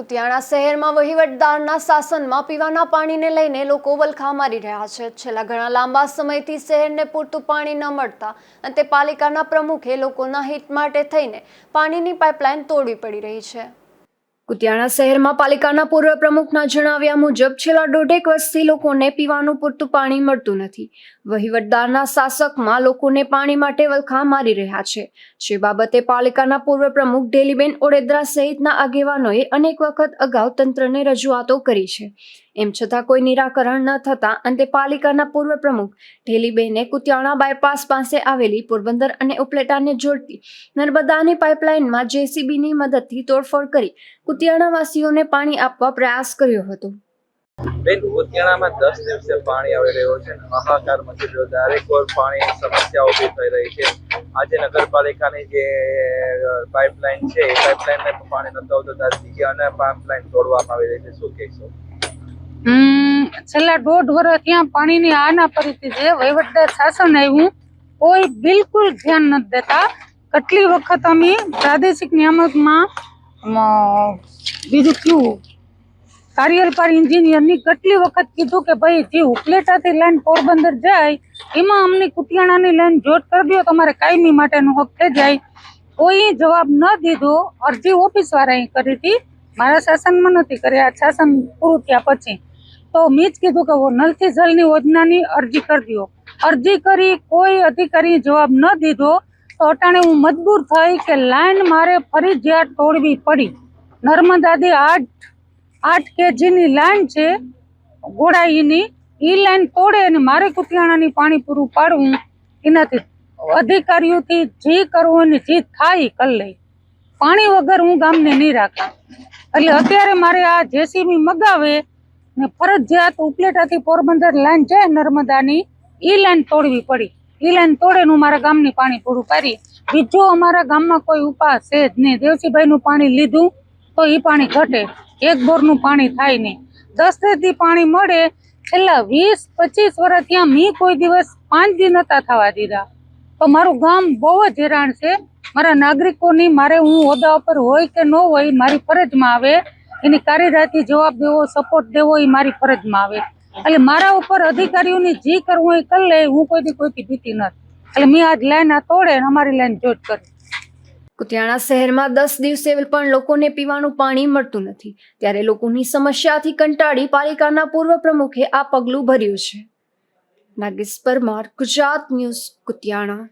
કુતિયાણા શહેરમાં વહીવટદારના શાસનમાં પીવાના પાણીને લઈને લોકો વલખા મારી રહ્યા છે. છેલ્લા ઘણા લાંબા સમયથી શહેરને પૂરતું પાણી ન મળતા અંતે પાલિકાના પ્રમુખે લોકોના હિત માટે થઈને પાણીની પાઇપલાઇન તોડવી પડી રહી છે. કુતિયાણા શહેરમાં પાલિકાના પૂર્વ પ્રમુખના જણાવ્યા મુજબ, છેલ્લા દોઢેક વર્ષથી લોકોને પીવાનું પૂરતું પાણી મળતું નથી. વહીવટદારના શાસકમાં લોકોને પાણી માટે વલખા મારી રહ્યા છે. જે બાબતે પાલિકાના પૂર્વ પ્રમુખ ઢેલીબેન ઓડેદરા સહિતના આગેવાનોએ અનેક વખત અગાઉ તંત્રને રજૂઆતો કરી છે. એમ છતાં કોઈ નિરાકરણ ન થતાં અંતે પાલિકાના પૂર્વ પ્રમુખ ઢેલીબેને કુતિયાણા બાયપાસ પાસે આવેલી પોરબંદર અને ઉપલેટાને જોડતી નર્મદાની પાઇપલાઇનમાં જેસીબીની મદદથી તોડફોડ કરી કુતિયાણાવાસીઓને પાણી આપવા પ્રયાસ કર્યો હતો. બેન ઉત્યાણામાં દસ દિવસે પાણી આવી રહ્યો છે હાહાકાર મચી રહ્યો દરેક વાર પાણીની સમસ્યા ઊભી થઈ રહી છે. આજે નગરપાલિકાની જે પાઇપલાઇન છે, એ પાઇપલાઇનને પાણી નહોતું આવતું. ત્યાં અને પાઇપલાઇન તોડવામાં આવી રહી છે. શું કહેશો? છેલ્લા દોઢ વર્ષ ત્યાં પાણીની આના પરિસ્થિતિ છે વહીવટદાર શાસન આવ્યું, કોઈ બિલકુલ ધ્યાન નથી દેતા. કેટલી વખત અમે પ્રાદેશિક નિયામકમાં બીજું કયું કાર્યપારી એન્જિનિયરની કેટલી વખત કીધું કે ભાઈ, જે ઉપલેટાથી લાઈન પોરબંદર જાય, એમાં અમને કુતિયાણાની લાઈન જોટ કરી દો, તમારે કાયમી માટેનું હક થઈ જાય. કોઈ જવાબ ન દીધો, અરજી ઓફિસ વાળાએ કરી હતી. મારા શાસનમાં નથી કર્યા શાસન પૂરું થયા પછી. તો મેં જ કીધું કે નલથી જલની યોજનાની અરજી કરી દો અરજી કરી કોઈ અધિકારીએ જવાબ ન દીધો તો અટાણે હું મજબૂર થઈ કે લાઈન મારે ફરજિયાત તોડવી પડી. નર્મદાથી આઠ આઠ કેજીની લાઈન છે ગોળાઈની એ લાઈન તોડે અને મારે કુતિયાણાની પાણી પૂરું પાડવું. એનાથી અધિકારીઓથી જે કરવું જે થાય કરી લઈ. પાણી વગર હું ગામને નહીં રાખા. એટલે અત્યારે મારે આ જેસીબી મગાવે ને ફરજિયાત ઉપલેટાથી પોરબંદર લાઈન છે નર્મદાની એ લાઈન તોડવી પડી. એ લાઈન તોડે હું મારા ગામની પાણી પૂરું પાડી. બીજો અમારા ગામમાં કોઈ ઉપાય છે જ નહીં. દેવસીભાઈનું પાણી લીધું તો એ પાણી ઘટે. એક બોરનું પાણી થાય નહીં. દસ દી પાણી મળે. છેલ્લા વીસ, પચીસ વર્ષ ત્યાં મેં કોઈ દિવસ પાંચ દિન નતા થવા દીધા. તો મારું ગામ બહુ જ હેરાન છે. મારા નાગરિકોની મારે હું હોદ્દા ઉપર હોય કે ન હોય મારી ફરજમાં આવે. એની કાર્યરાતી જવાબ દેવો સપોર્ટ દેવો એ મારી ફરજમાં આવે. એટલે મારા ઉપર અધિકારીઓને જે કરવું એ કરી લે, હું કોઈથી કોઈથી ભીતી નથી. એટલે મેં આજ લાઈન આ તોડે અમારી લાઈન જોટ કરી. કુતિયાણા શહેરમાં દસ દિવસે પણ લોકોને પીવાનું પાણી મળતું નથી. ત્યારે લોકોની સમસ્યાથી કંટાળી પાલિકાના પૂર્વ પ્રમુખે આ પગલું ભર્યું છે. નાગેશ પરમાર, ગુજરાત ન્યૂઝ, કુતિયાણા.